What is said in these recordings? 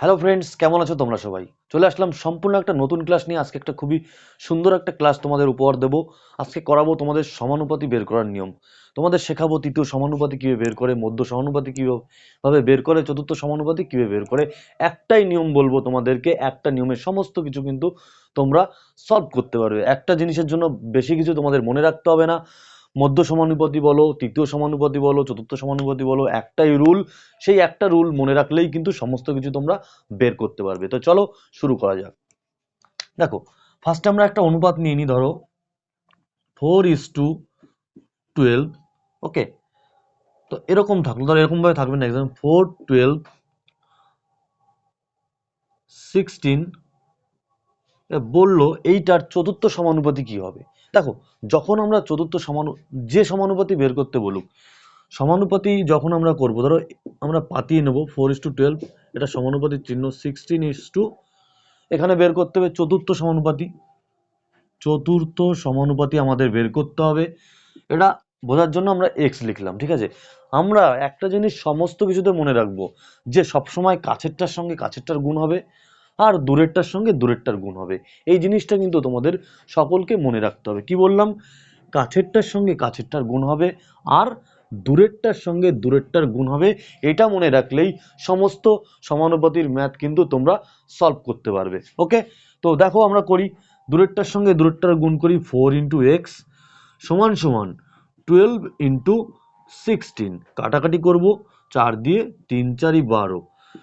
Hello friends কেমন আছো তোমরা সবাই? চলে আসলাম সম্পূর্ণ একটা নতুন ক্লাস নিয়ে। আজকে একটা খুবই সুন্দর একটা ক্লাস তোমাদের উপহার দেবো। আজকে করাবো তোমাদের সমানুপাতি বের করার নিয়ম। তোমাদের শেখাবো তৃতীয় সমানুপাতি কীভাবে বের করে, মধ্য সমানুপাতি কীভাবে বের করে, চতুর্থ সমানুপাতি কীভাবে বের করে। একটাই নিয়ম বলব তোমাদেরকে, একটা নিয়মের সমস্ত কিছু কিন্তু তোমরা সলভ করতে পারবে। একটা জিনিসের জন্য বেশি কিছু তোমাদের মনে রাখতে হবে না। মধ্য সমানুপাতি বলো, তৃতীয় সমানুপাতি বলো, চতুর্থ সমানুপাতি বলো, একটাই রুল সেই একটা রুল মনে রাখলেই কিন্তু সমস্ত কিছু তোমরা বের করতে পারবে। তো চলো শুরু করা যাক। দেখো ফার্স্টে আমরা একটা অনুপাত নিয়ে নিই ধরো four is to twelve okay তো এরকম থাকল, ধরো এরকমভাবে থাকবে না এক্সাম ফোর টুয়েলভ সিক্সটিন বলল, এইটার চতুর্থ সমানুপাতি কি হবে? দেখো, যখন আমরা চতুর্থ সমানু, যে সমানুপাতি বের করতে বলুক, সমানুপাতি যখন আমরা করব, ধরো আমরা পাতিয়ে নেব ফোর ইস টু টুয়েলভ এটা সমানুপাতির চিহ্ন সিক্সটিন ইস টু এখানে বের করতে হবে চতুর্থ সমানুপাতি। চতুর্থ সমানুপাতি আমাদের বের করতে হবে। এটা বোঝার জন্য আমরা এক্স লিখলাম, ঠিক আছে? আমরা একটা জিনিস সমস্ত কিছুতে মনে রাখব যে সবসময় কাছেরটার সঙ্গে কাছেরটার গুণ হবে। আর দূরেরটার সঙ্গে দূরেরটার গুণ হবে। এই জিনিসটা কিন্তু তোমাদের সকলকে মনে রাখতে হবে। কি বললাম? কাছেরটার সঙ্গে কাছেরটার গুণ হবে আর দূরেরটার সঙ্গে দূরেরটার গুণ হবে। এটা মনে রাখলেই সমস্ত সমানুপাতির ম্যাথ কিন্তু তোমরা সলভ করতে পারবে। ওকে? তো দেখো আমরা করি, দূরেরটার সঙ্গে দূরেরটার গুণ করি ফোর ইন্টু এক্স সমান সমান টুয়েলভ ইন্টু সিক্সটিন। কাটাকাটি করব, চার দিয়ে তিন চারই বারো।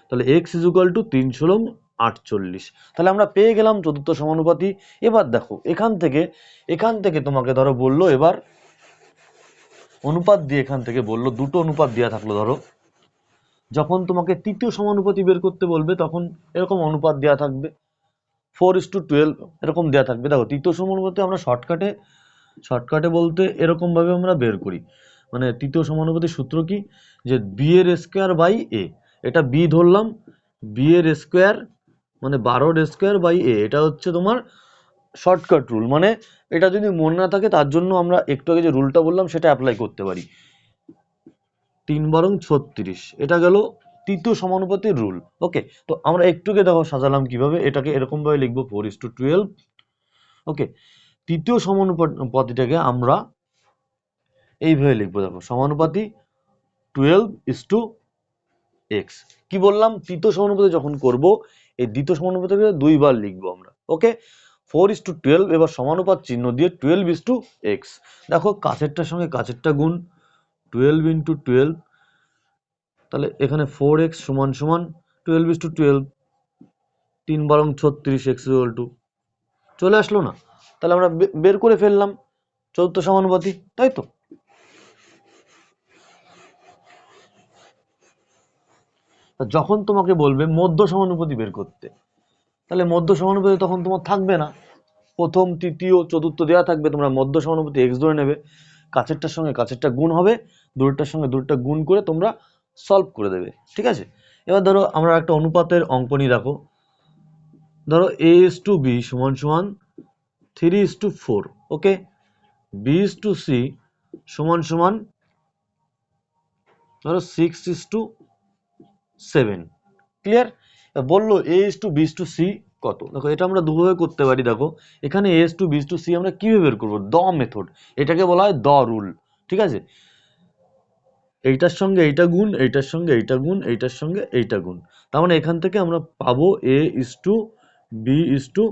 তাহলে এক্স ইজুকাল টু তিন ষোলম আটচল্লিশ। তাহলে আমরা পেয়ে গেলাম চতুর্থ সমানুপাতি। এবার দেখো, এখান থেকে এখান থেকে তোমাকে ধরো বলল এবার অনুপাত দিয়ে এখান থেকে বলল, দুটো অনুপাত দেওয়া থাকল ধরো। যখন তোমাকে তৃতীয় সমানুপাতি বের করতে বলবে, তখন এরকম অনুপাত দেওয়া থাকবে। ফোর ইস টু টুয়েলভ এরকম দেওয়া থাকবে। দেখো, তৃতীয় সমানুপাতি আমরা শর্টকাটে শর্টকাটে বলতে এরকমভাবে আমরা বের করি। মানে তৃতীয় সমানুপাতির সূত্র কি? যে বি এর স্কোয়ার বাই এ এটা বি ধরলাম বি এর স্কোয়ার মানে বারোর স্কোয়ার বাই এ এটা হচ্ছে তোমার শর্টকাট রুল মানে এটা যদি মনে না থাকে, তার জন্য আমরা একটু আগে যে রুলটা বললাম, সেটা অ্যাপ্লাই করতে পারি। তিন বরং ছত্রিশ, এটা গেল তৃতীয় সমানুপাতির রুল ওকে তো আমরা একটুকে দেখো সাজালাম কীভাবে, এটাকে এরকমভাবে লিখব four is to twelve okay তৃতীয় সমানুপাতিটাকে আমরা এইভাবে লিখব, দেখো, সমানুপাতি টুয়েলভ ইস টু এক্স কি বললাম? তৃতীয় সমানুপাতি যখন করব এই দ্বিতীয় সমানুপাতিকে দুইবার লিখব আমরা। Okay four is to twelve এবার সমানুপাত চিহ্ন দিয়ে টুয়েলভ ইস টু এক্স দেখো, কাছেরটার সঙ্গে কাছেরটা গুণ টুয়েলভ ইন্টু টুয়েলভ তাহলে এখানে ফোর এক্স সমান সমান টুয়েলভ ইস টু টুয়েলভ তিন বারং ছত্রিশ এক্স ইকুয়াল টু চলে আসলো না। তাহলে আমরা বের করে ফেললাম, চতুর্থ সমানুপাতি, তাই তো? তা যখন তোমাকে বলবে মধ্য সমানুপাতি বের করতে, তাহলে মধ্য সমানুপাতি তখন তোমার থাকবে না। প্রথম, তৃতীয়, চতুর্থ দেওয়া থাকবে, তোমরা মধ্য সমানুপাতি এক্স ধরে নেবে। কাছেরটার সঙ্গে কাছেরটা গুণ হবে, দূরটার সঙ্গে দূরটা গুণ করে তোমরা সলভ করে দেবে, ঠিক আছে? এবার ধরো আমরা একটা অনুপাতের অঙ্ক নিয়ে রাখো ধরো এ ইস টু বি সমান সমান three is to four okay B is to C সমান সমান, ধরো six is to seven. Clear? বলল A is to B is to C কত? দেখো, এটা আমরা দুভাবে করতে পারি, দেখো। এখানে A's to B is to C আমরা কীভাবে বের করব? দ মেথড এটাকে বলা হয় দ রুল ঠিক আছে? এইটার সঙ্গে এইটা গুণ, এইটার সঙ্গে এইটা গুণ, এইটার সঙ্গে এইটা গুণ। তার মানে এখান থেকে আমরা পাবো A is to B is to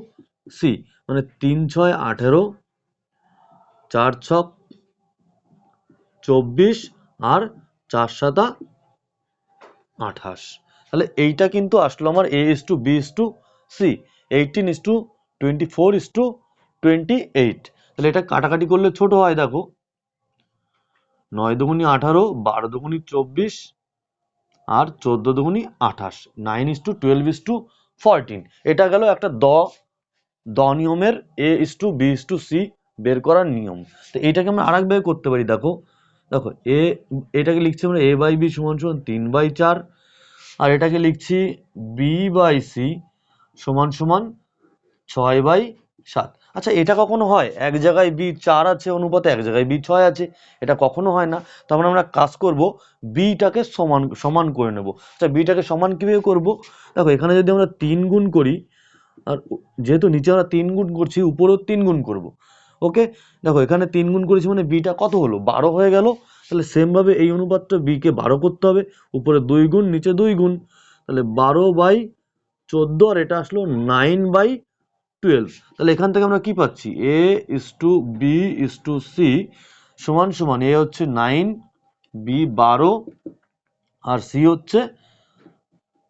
C মানে তিন, ছয়, আঠেরো, চার, ছক, চব্বিশ, আর চার, সাতা আঠাশ। তাহলে এইটা কিন্তু আসলো আমার A is to B is to C eighteen is to twenty four is to twenty eight তাহলে এটা কাটাকাটি করলে ছোট হয়, দেখো। নয় দুগুনি আঠারো, বারো দুগুনি চব্বিশ, আর চোদ্দ দুগুনি আঠাশ। Nine is to twelve is to fourteen এটা গেল একটা দ দ নিয়মের A is to B is to C বের করার নিয়ম। তো এইটাকে আমরা আরেকভাবে করতে পারি, দেখো। দেখো, এ, এটাকে লিখছি আমরা এ বাই বি সমান সমান তিন বাই চার, আর এটাকে লিখছি বি বাই সি সমান সমান ছয় বাই সাত। আচ্ছা এটা কখনো হয়? এক জায়গায় বি চার আছে, অনুপাতে এক জায়গায় বি ছয় আছে, এটা কখনো হয় না। তখন আমরা কাজ করব, বিটাকে সমান সমান করে নেব। আচ্ছা বিটাকে সমান কীভাবে করব? দেখো, এখানে যদি আমরা তিন গুণ করি, আর যেহেতু নিচে আমরা তিন গুণ করছি, উপরেও তিন গুণ করব। ওকে? দেখো, এখানে তিন গুণ করেছি মানে বিটা কত হলো? বারো হয়ে গেল। তাহলে সেমভাবে এই অনুপাতটা বিকে বারো করতে হবে। উপরে দুই গুণ, নিচে দুই গুণ। তাহলে বারো বাই চোদ্দ, আর এটা আসলো নাইন বাই টুয়েলভ তাহলে এখান থেকে আমরা কি পাচ্ছি? A is to B is to C সমান সমান এ হচ্ছে নাইন বি বারো, আর সি হচ্ছে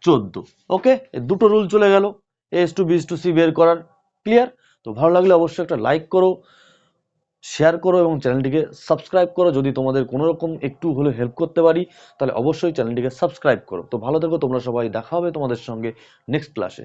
চোদ্দ। ওকে দুটো রুল চলে গেল। A is to B is to C বের করার। ক্লিয়ার তো ভালো লাগলে অবশ্যই একটা লাইক করো শেয়ার করো এবং চ্যানেলটিকে সাবস্ক্রাইব করো। যদি তোমাদের কোনো রকম একটু হলে হেল্প করতে পারি, তাহলে অবশ্যই চ্যানেলটিকে সাবস্ক্রাইব করো। তো ভালো থেকো, তোমরা সবাই দেখা হবে তোমাদের সঙ্গে নেক্সট ক্লাসে